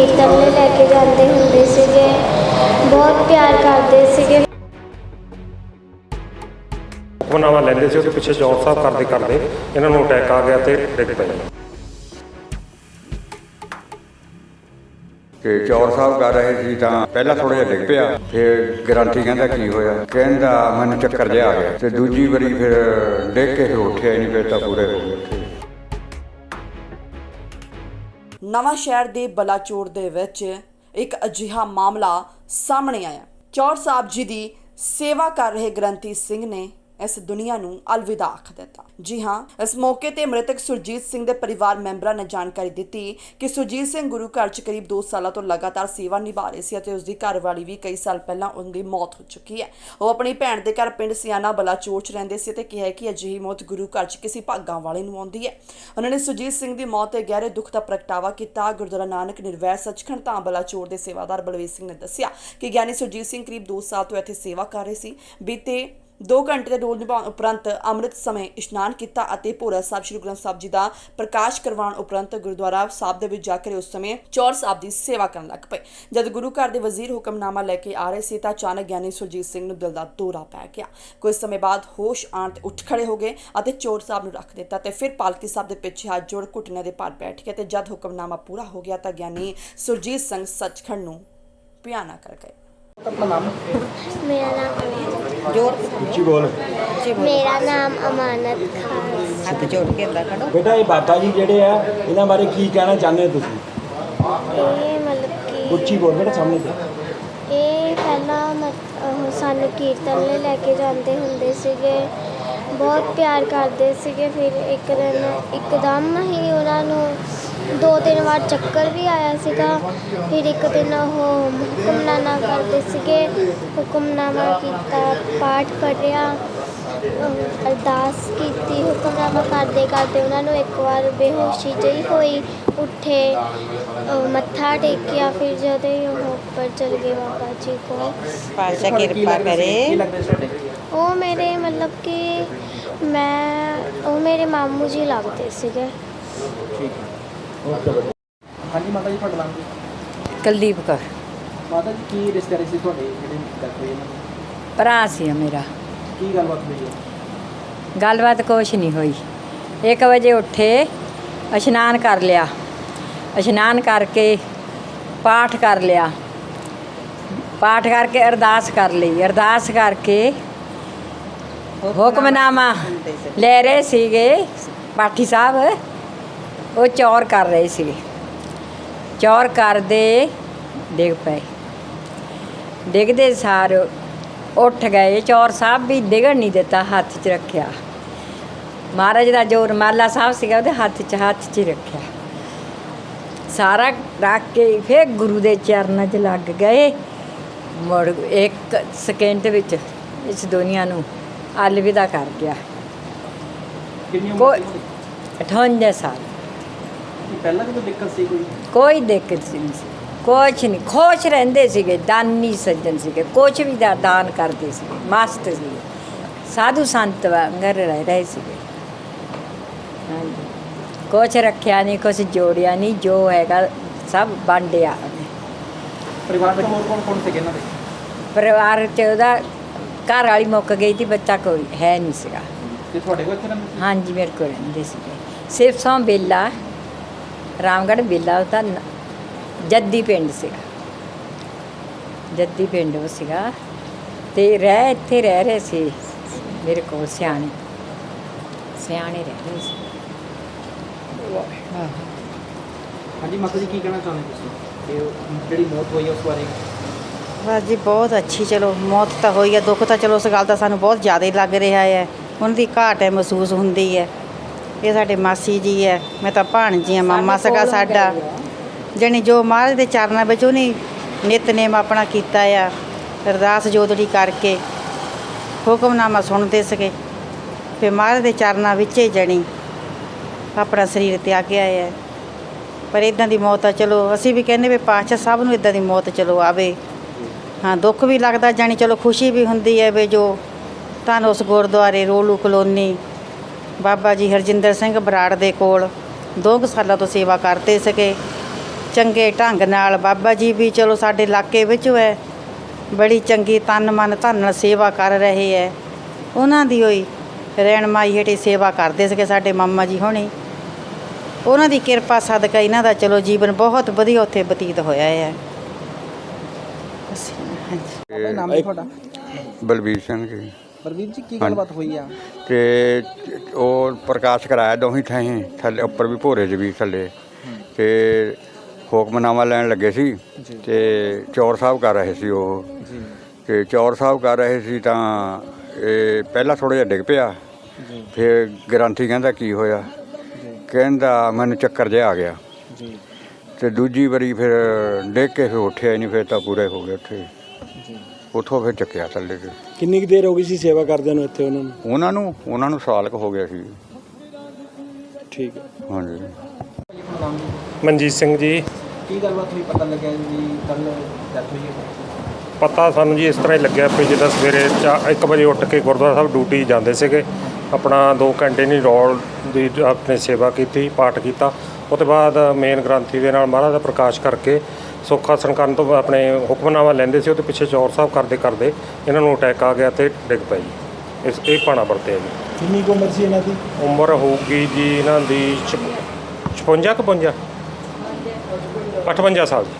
ਕੀਰਤਨ ਲਈ ਲੈ ਕੇ ਜਾਂਦੇ ਹੁੰਦੇ ਸੀਗੇ। ਬਹੁਤ ਪਿਆਰ ਕਰਦੇ ਸੀਗੇ। ਹੁਕਮਨਾਮਾ ਲੈਂਦੇ ਸੀ ਉਹਦੇ ਪਿੱਛੇ ਜੌਬ ਸਾਹਿਬ ਕਰਦੇ ਕਰਦੇ ਇਹਨਾਂ ਨੂੰ ਅਟੈਕ ਆ ਗਿਆ ਤੇ ਡਿੱਗ ਪਏ। ਕਿ ਚੌਰ ਸਾਹਿਬ ਕਰ ਰਹੇ ਸੀ ਤਾਂ ਪਹਿਲਾਂ ਥੋੜਾ ਜਿਹਾ ਡਿੱਗ ਪਿਆ ਫਿਰ ਗਰੰਟੀ ਕਹਿੰਦਾ ਕੀ ਹੋਇਆ? ਕਹਿੰਦਾ ਮੈਨੂੰ ਚੱਕਰ ਜਿਹਾ ਆ ਗਿਆ ਤੇ ਦੂਜੀ ਵਾਰੀ ਫਿਰ ਡਿੱਗ ਕੇ ਉੱਠਿਆ ਨਹੀਂ ਫਿਰ ਤਾਂ ਪੂਰੇ ਹੋ ਗਏ ਨਵਾਂ ਸ਼ਹਿਰ ਦੇ ਬਲਾਚੌਰ ਦੇ ਵਿੱਚ ਇੱਕ ਅਜਿਹਾ ਮਾਮਲਾ ਸਾਹਮਣੇ ਆਇਆ। ਚੌਰ ਸਾਹਿਬ ਜੀ ਦੀ ਸੇਵਾ ਕਰ ਰਹੇ ਗ੍ਰੰਥੀ ਸਿੰਘ ਨੇ ਇਸ ਦੁਨੀਆ ਨੂੰ ਅਲਵਿਦਾ ਆਖ ਦਿੱਤਾ। ਜੀ ਹਾਂ, ਇਸ ਮੌਕੇ ਤੇ ਮ੍ਰਿਤਕ ਸੁਰਜੀਤ ਸਿੰਘ ਦੇ ਪਰਿਵਾਰ ਮੈਂਬਰਾਂ ਨੇ ਜਾਣਕਾਰੀ ਦਿੱਤੀ ਕਿ ਸੁਰਜੀਤ ਸਿੰਘ ਗੁਰੂ ਘਰ 'ਚ ਕਰੀਬ 2 ਸਾਲਾਂ ਤੋਂ ਲਗਾਤਾਰ ਸੇਵਾ ਨਿਭਾ ਰਹੇ ਸੀ ਅਤੇ ਉਸ ਦੀ ਘਰਵਾਲੀ ਵੀ ਕਈ ਸਾਲ ਪਹਿਲਾਂ ਉਸ ਦੀ ਮੌਤ ਹੋ ਚੁੱਕੀ ਹੈ। ਉਹ ਆਪਣੀ ਭੈਣ ਦੇ ਘਰ ਪਿੰਡ ਸਿਆਣਾ ਬਲਾਚੌਰ 'ਚ ਰਹਿੰਦੇ ਸੀ ਤੇ ਕਿਹਾ ਕਿ ਅਜਿਹੀ ਮੌਤ ਗੁਰੂ ਘਰ 'ਚ ਕਿਸੇ ਭਾਗਾਂ ਵਾਲੇ ਨੂੰ ਆਉਂਦੀ ਹੈ। ਉਹਨਾਂ ਨੇ ਸੁਰਜੀਤ ਸਿੰਘ ਦੀ ਮੌਤ ਤੇ ਗਹਿਰੇ ਦੁੱਖ ਦਾ ਪ੍ਰਗਟਾਵਾ ਕੀਤਾ। ਗੁਰਦੁਆਰਾ ਨਾਨਕ ਨਿਰਵੈਰ ਸੱਚਖੰਡ ਧਾਮ ਬਲਾਚੌਰ ਦੇ ਸੇਵਾਦਾਰ ਬਲਵੀਰ ਸਿੰਘ ਨੇ ਦੱਸਿਆ ਕਿ ਗਿਆਨੀ ਸੁਰਜੀਤ ਸਿੰਘ ਕਰੀਬ 2 ਸਾਲ ਤੋਂ ਇੱਥੇ ਸੇਵਾ ਕਰ ਰਹੇ ਸੀ। ਬੀਤੇ 2 ਘੰਟੇ ਦੇ ਰੋਲ ਨਿਭਾਉਣ ਉਪਰੰਤ ਅੰਮ੍ਰਿਤ ਸਮੇਂ ਇਸ਼ਨਾਨ ਕੀਤਾ ਅਤੇ ਭੋਰਾ ਸਾਹਿਬ, ਸ੍ਰੀ ਗੁਰੂ ਸਾਹਿਬ ਜੀ ਦਾ ਪ੍ਰਕਾਸ਼ ਕਰਵਾਉਣ ਉਪਰੰਤ ਗੁਰਦੁਆਰਾ ਸਾਹਿਬ ਦੇ ਵਿੱਚ ਜਾ ਕੇ ਉਸ ਸਮੇਂ ਚੌਰ ਸਾਹਿਬ ਦੀ ਸੇਵਾ ਕਰਨ ਲੱਗ ਪਏ। ਜਦ ਗੁਰੂ ਘਰ ਦੇ ਵਜ਼ੀਰ ਹੁਕਮਨਾਮਾ ਲੈ ਕੇ ਆ ਰਹੇ ਸੀ ਤਾਂ ਅਚਾਨਕ ਗਿਆਨੀ ਸੁਰਜੀਤ ਸਿੰਘ ਨੂੰ ਦਿਲ ਦਾ ਦੌਰਾ ਪੈ ਗਿਆ। ਕੁਝ ਸਮੇਂ ਬਾਅਦ ਹੋਸ਼ ਆਉਣ ਤੇ ਉੱਠ ਖੜੇ ਹੋ ਗਏ ਅਤੇ ਚੌਰ ਸਾਹਿਬ ਨੂੰ ਰੱਖ ਦਿੱਤਾ ਤੇ ਫਿਰ ਪਾਲਕੀ ਸਾਹਿਬ ਦੇ ਪਿੱਛੇ ਹੱਥ ਜੋੜ ਘੁਟਨੇ ਦੇ ਭਾਰ ਬੈਠ ਗਿਆ ਤੇ ਜਦ ਹੁਕਮਨਾਮਾ ਪੂਰਾ ਹੋ ਗਿਆ ਤਾਂ ਗਿਆਨੀ ਸੁਰਜੀਤ ਸਿੰਘ ਸੱਚਖੰਡ ਨੂੰ ਪਿਆਨਾ ਕਰ ਗਏ। ਮੇਰਾ ਨਾਮ ਜੋਰ। ਉੱਚੀ ਬੋਲ। ਮੇਰਾ ਨਾਮ ਅਮਾਨਤ ਖਾਨ ਹੱਥ ਜੋੜ ਕੇ ਅੰਦਰ ਖੜੋ। ਬੇਟਾ ਇਹ ਬਾਬਾ ਜੀ ਜਿਹੜੇ ਆ ਇਹਨਾਂ ਬਾਰੇ ਕੀ ਕਹਿਣਾ ਚਾਹੁੰਦੇ ਹੋ ਤੁਸੀਂ? ਇਹ ਮਤਲਬ ਕਿ ਉੱਚੀ ਬੋਲ ਬੇਟਾ ਸਾਹਮਣੇ ਤੇ ਇਹ ਪਹਿਲਾਂ ਮਤ- ਉਹ ਸਾਨੂੰ ਕੀਰਤਨ ਲਈ ਲੈ ਕੇ ਜਾਂਦੇ ਹੁੰਦੇ ਸੀਗੇ। ਬਹੁਤ ਪਿਆਰ ਕਰਦੇ ਸੀਗੇ ਫਿਰ ਇੱਕ ਦਿਨ ਇੱਕਦਮ ਹੀ ਉਹਨਾਂ ਨੂੰ ਦੋ ਤਿੰਨ ਵਾਰ ਚੱਕਰ ਵੀ ਆਇਆ ਸੀਗਾ। ਫਿਰ ਇੱਕ ਦਿਨ ਉਹ ਹੁਕਮਨਾਮਾ ਕਰਦੇ ਸੀਗੇ। ਹੁਕਮਨਾਮਾ ਕੀਤਾ ਪਾਠ ਪੜ੍ਹਿਆ ਅਰਦਾਸ ਕੀਤੀ ਹੁਕਮਨਾਮਾ ਕਰਦੇ ਕਰਦੇ ਉਹਨਾਂ ਨੂੰ ਇੱਕ ਵਾਰ ਬੇਹੋਸ਼ੀ ਜਿਹੀ ਹੋਈ। ਉੱਠੇ ਮੱਥਾ ਟੇਕਿਆ ਫਿਰ ਜਦੋਂ ਹੀ ਉਹ ਉੱਪਰ ਚਲ ਗਏ ਬਾਬਾ ਜੀ ਕੋਲ। ਪਾਤਸ਼ਾਹ ਕਿਰਪਾ ਕਰੇ। ਉਹ ਮੇਰੇ ਮਤਲਬ ਕਿ ਮੈਂ ਉਹ ਮੇਰੇ ਮਾਮੂ ਜੀ ਲੱਗਦੇ ਸੀਗੇ। ਹਾਂਜੀ ਮਾਤਾ ਜੀ ਤੁਹਾਡਾ ਨਾਮ ਕੀ? ਕੁਲਦੀਪ ਕੌਰ। ਮਾਤਾ ਜੀ ਕੀ ਰਿਸ਼ਤੇਦਾਰੀ ਸੀ ਤੁਹਾਡੇ ਜਿਹੜੇ ਡੈਥ ਹੋਈ ਇਹਨਾਂ ਦੀ? ਭਰਾ ਸੀ ਮੇਰਾ। ਕੀ ਗੱਲਬਾਤ ਹੋਈ ਹੈ? ਗੱਲਬਾਤ ਕੁਛ ਨਹੀਂ ਹੋਈ। 1 ਵਜੇ ਉੱਠੇ ਇਸ਼ਨਾਨ ਕਰ ਲਿਆ। ਇਸ਼ਨਾਨ ਕਰਕੇ ਪਾਠ ਕਰ ਲਿਆ। ਪਾਠ ਕਰਕੇ ਅਰਦਾਸ ਕਰ ਲਈ। ਅਰਦਾਸ ਕਰਕੇ ਹੁਕਮਨਾਮਾ ਲੈ ਰਹੇ ਸੀਗੇ ਪਾਠੀ ਸਾਹਿਬ। ਉਹ ਚੌਰ ਕਰ ਰਹੇ ਸੀਗੇ ਚੌਰ ਕਰਦੇ ਡਿੱਗ ਪਏ। ਡਿੱਗਦੇ ਸਾਰ ਉੱਠ ਗਏ। ਚੌਰ ਸਾਹਿਬ ਵੀ ਡਿੱਗਣ ਨਹੀਂ ਦਿੱਤਾ ਹੱਥ 'ਚ ਰੱਖਿਆ। ਮਹਾਰਾਜ ਦਾ ਜੋ ਰਮਾਲਾ ਸਾਹਿਬ ਸੀਗਾ ਉਹਦੇ ਹੱਥ 'ਚ ਹੱਥ 'ਚ ਰੱਖਿਆ। ਸਾਰਾ ਰੱਖ ਕੇ ਫਿਰ ਗੁਰੂ ਦੇ ਚਰਨਾਂ 'ਚ ਲੱਗ ਗਏ। ਮੁੜ ਇੱਕ ਸਕਿੰਟ ਵਿੱਚ ਇਸ ਦੁਨੀਆ ਨੂੰ ਅਲਵਿਦਾ ਕਰ ਗਿਆ। ਕਿੰਨੀ ਉਮਰ ਸੀ ਉਹਦੀ? 58 ਸਾਲ। ਪਹਿਲਾਂ ਕੋਈ ਦਿੱਕਤ ਸੀ ਕੋਈ? ਕੋਈ ਦਿੱਕਤ ਨਹੀਂ ਸੀ। ਕੁਛ ਨਹੀਂ। ਖੁਸ਼ ਰਹਿੰਦੇ ਸੀਗੇ ਦਾਨੀ ਸੱਜਣ ਸੀਗੇ। ਕੁਛ ਵੀ ਦਾ ਦਾਨ ਕਰਦੇ ਸੀਗੇ। ਮਸਤ ਸੀ ਸਾਧੂ ਸੰਤ ਵਾਂਗਰ ਰਹਿ ਰਹੇ ਸੀਗੇ। ਹਾਂਜੀ। ਕੁਛ ਰੱਖਿਆ ਨਹੀਂ ਕੁਛ ਜੋੜਿਆ ਨਹੀਂ। ਜੋ ਹੈਗਾ ਸਭ ਵੰਡਿਆ। ਪਰਿਵਾਰ ਵਿੱਚ ਹੋਰ ਕੌਣ ਕੌਣ ਸੀਗੇ ਇਹਨਾਂ ਦੇ? ਪਰਿਵਾਰ ਚ ਉਹਦਾ ਘਰ ਵਾਲੀ ਮੁੱਕ ਗਈ ਸੀ ਬੱਚਾ ਕੋਈ ਹੈ ਨਹੀਂ ਸੀਗਾ। ਤੇ ਤੁਹਾਡੇ ਕੋਲ ਇੱਥੇ ਰਹਿੰਦੇ ਸੀ? ਹਾਂਜੀ ਮੇਰੇ ਕੋਲ ਰਹਿੰਦੇ ਸੀਗੇ। ਸਿਰਫ ਸੋਂ ਬੇਲਾ ਰਾਮਗੜ੍ਹ ਬੇਲਾ ਉਹਦਾ ਜੱਦੀ ਪਿੰਡ ਸੀਗਾ। ਜੱਦੀ ਪਿੰਡ ਉਹ ਸੀਗਾ ਤੇ ਰਹਿ ਇੱਥੇ ਰਹਿ ਰਹੇ ਸੀ ਮੇਰੇ ਕੋਲ ਸਿਆਣੇ। ਸਿਆਣੇ ਰਹਿ ਰਹੇ ਸੀ। ਹਾਂਜੀ ਮਾਤਾ ਜੀ ਕੀ ਕਹਿਣਾ ਚਾਹੁੰਦੇ ਤੁਸੀਂ? ਕਿ ਉਹ ਜਿਹੜੀ ਮੌਤ ਹੋਈ ਉਸ ਬਾਰੇ? ਬਸ ਜੀ ਬਹੁਤ ਅੱਛੀ ਚਲੋ ਮੌਤ ਤਾਂ ਹੋਈ ਹੈ ਦੁੱਖ ਤਾਂ ਚਲੋ ਉਸ ਗੱਲ ਦਾ ਸਾਨੂੰ ਬਹੁਤ ਜ਼ਿਆਦਾ ਹੀ ਲੱਗ ਰਿਹਾ ਹੈ ਉਹਨਾਂ ਦੀ ਘਾਟ ਹੈ ਮਹਿਸੂਸ ਹੁੰਦੀ ਹੈ। ਇਹ ਸਾਡੇ ਮਾਸੀ ਜੀ ਹੈ ਮੈਂ ਤਾਂ ਭਾਣਜੀ ਆ ਮਾਮਾ ਸਗਾ ਸਾਡਾ। ਜਣੀ ਜੋ ਮਹਾਰਾਜ ਦੇ ਚਰਨਾਂ ਵਿੱਚ ਉਹਨੇ ਨਿਤਨੇਮ ਆਪਣਾ ਕੀਤਾ ਆ ਅਰਦਾਸ ਜੋਦੜੀ ਕਰਕੇ ਹੁਕਮਨਾਮਾ ਸੁਣਦੇ ਸਕੇ ਫਿਰ ਮਹਾਰਾਜ ਦੇ ਚਰਨਾਂ ਵਿੱਚ ਹੀ ਜਣੀ ਆਪਣਾ ਸਰੀਰ ਤਿਆਗਿਆ ਹੈ ਪਰ ਇਦਾਂ ਦੀ ਮੌਤ ਆ ਚਲੋ ਅਸੀਂ ਵੀ ਕਹਿੰਦੇ ਵੀ ਪਾਤਸ਼ਾਹ ਸਭ ਨੂੰ ਇਦਾਂ ਦੀ ਮੌਤ ਚਲੋ ਆਵੇ। ਹਾਂ ਦੁੱਖ ਵੀ ਲੱਗਦਾ ਜਾਣੀ ਚਲੋ ਖੁਸ਼ੀ ਵੀ ਹੁੰਦੀ ਹੈ ਵੀ ਜੋ ਧੰਨ ਉਸ ਗੁਰਦੁਆਰੇ ਰੋਲੂ ਕਲੋਨੀ ਬਾਬਾ ਜੀ ਹਰਜਿੰਦਰ ਸਿੰਘ ਬਰਾੜ ਦੇ ਕੋਲ ਦੋ ਕੁ ਸਾਲਾਂ ਤੋਂ ਸੇਵਾ ਕਰਦੇ ਸਕੇ ਚੰਗੇ ਢੰਗ ਨਾਲ ਬਾਬਾ ਜੀ ਵੀ ਚਲੋ ਸਾਡੇ ਇਲਾਕੇ ਵਿੱਚ ਹੈ। ਬੜੀ ਚੰਗੀ ਤਨ ਮਨ ਧਨ ਨਾਲ ਸੇਵਾ ਕਰ ਰਹੇ ਹੈ। ਉਹਨਾਂ ਦੀ ਹੋਈ ਰਹਿਣਮਾਈ ਹੇਠੇ ਸੇਵਾ ਕਰਦੇ ਸੀਗੇ ਸਾਡੇ ਮਾਮਾ ਜੀ ਹੋਣੀ। ਉਹਨਾਂ ਦੀ ਕਿਰਪਾ ਸਦਕਾ ਇਹਨਾਂ ਦਾ ਚਲੋ ਜੀਵਨ ਬਹੁਤ ਵਧੀਆ ਉੱਥੇ ਬਤੀਤ ਹੋਇਆ ਹੈ। ਬਸ, ਹਾਂਜੀ ਆਪਣਾ ਨਾਮ ਕੀ ਤੁਹਾਡਾ। ਬਲਬੀਰ ਸਿੰਘ ਜੀ। ਪ੍ਰਵੀਰ ਜੀ ਕੀ ਗੱਲਬਾਤ ਹੋਈ ਆ? ਤੇ ਉਹ ਪ੍ਰਕਾਸ਼ ਕਰਾਇਆ ਦੋਹੀਂ ਥਾਈਂ ਥੱਲੇ ਉੱਪਰ ਵੀ ਭੋਰੇ 'ਚ ਵੀ ਥੱਲੇ। ਤੇ ਹੁਕਮਨਾਮਾ ਲੈਣ ਲੱਗੇ ਸੀ। ਤੇ ਚੌਰ ਸਾਹਿਬ ਕਰ ਰਹੇ ਸੀ ਉਹ। ਤੇ ਚੌਰ ਸਾਹਿਬ ਕਰ ਰਹੇ ਸੀ ਤਾਂ ਇਹ ਪਹਿਲਾਂ ਥੋੜਾ ਜਿਹਾ ਡਿੱਗ ਪਿਆ। ਫਿਰ ਗਰੰਟੀ ਕਹਿੰਦਾ ਕੀ ਹੋਇਆ? ਕਹਿੰਦਾ ਮੈਨੂੰ ਚੱਕਰ ਜਿਹਾ ਆ ਗਿਆ। ਤੇ ਦੂਜੀ ਵਾਰੀ ਫਿਰ ਡਿੱਗ ਕੇ ਫਿਰ ਉੱਠਿਆ ਨਹੀਂ ਫਿਰ ਤਾਂ ਪੂਰੇ ਹੋ ਗਏ ਉੱਥੇ। ਉੱਥੋਂ ਫਿਰ ਚੱਕਿਆ ਥੱਲੇ ਤੇ। ਕਿੰਨੀ ਕੁ ਦੇਰ ਹੋ ਗਈ ਸੀ ਸੇਵਾ ਕਰਦਿਆਂ ਨੂੰ ਇੱਥੇ ਉਹਨਾਂ ਨੂੰ? ਉਹਨਾਂ ਨੂੰ ਉਹਨਾਂ ਨੂੰ ਸਾਲ ਕੁ ਹੋ ਗਿਆ ਸੀ। ਠੀਕ ਹੈ। ਹਾਂਜੀ। ਮਨਜੀਤ ਸਿੰਘ ਜੀ। ਕੀ ਗੱਲਬਾਤ ਹੋਈ? ਪਤਾ ਲੱਗਿਆ ਜੀ ਕੱਲ ਡੈਥ ਹੋਈ ਹੈ? ਪਤਾ ਸਾਨੂੰ ਜੀ ਇਸ ਤਰ੍ਹਾਂ ਹੀ ਲੱਗਿਆ ਵੀ ਜਿੱਦਾਂ ਸਵੇਰੇ 1 ਵਜੇ ਉੱਠ ਕੇ ਗੁਰਦੁਆਰਾ ਸਾਹਿਬ ਡਿਊਟੀ ਜਾਂਦੇ ਸੀਗੇ। ਆਪਣਾ 2 ਘੰਟੇ ਦੀ ਰੋਲ ਦੀ ਆਪਣੇ ਸੇਵਾ ਕੀਤੀ ਪਾਠ ਕੀਤਾ। ਉਹ ਤੋਂ ਬਾਅਦ ਮੇਨ ਗ੍ਰੰਥੀ ਦੇ ਨਾਲ ਮਹਾਰਾਜ ਦਾ ਪ੍ਰਕਾਸ਼ ਕਰਕੇ ਸੁੱਖ ਆਸਣ ਕਰਨ ਤੋਂ ਆਪਣੇ ਹੁਕਮਨਾਮਾ ਲੈਂਦੇ ਸੀ ਉਹਦੇ ਪਿੱਛੇ ਚੌਰ ਸਾਹਿਬ ਕਰਦੇ ਕਰਦੇ ਇਹਨਾਂ ਨੂੰ ਅਟੈਕ ਆ ਗਿਆ ਤੇ ਡਿੱਗ ਪਏ ਜੀ। ਇਸ ਇਹ ਪਾਣਾ ਵਰਤਿਆ ਜੀ। ਕਿੰਨੀ ਕੁ ਉਮਰ ਸੀ ਇਹਨਾਂ ਦੀ? ਉਮਰ ਹੋਊਗੀ ਜੀ ਇਹਨਾਂ ਦੀ 56 56 55 58 ਸਾਲ ਜੀ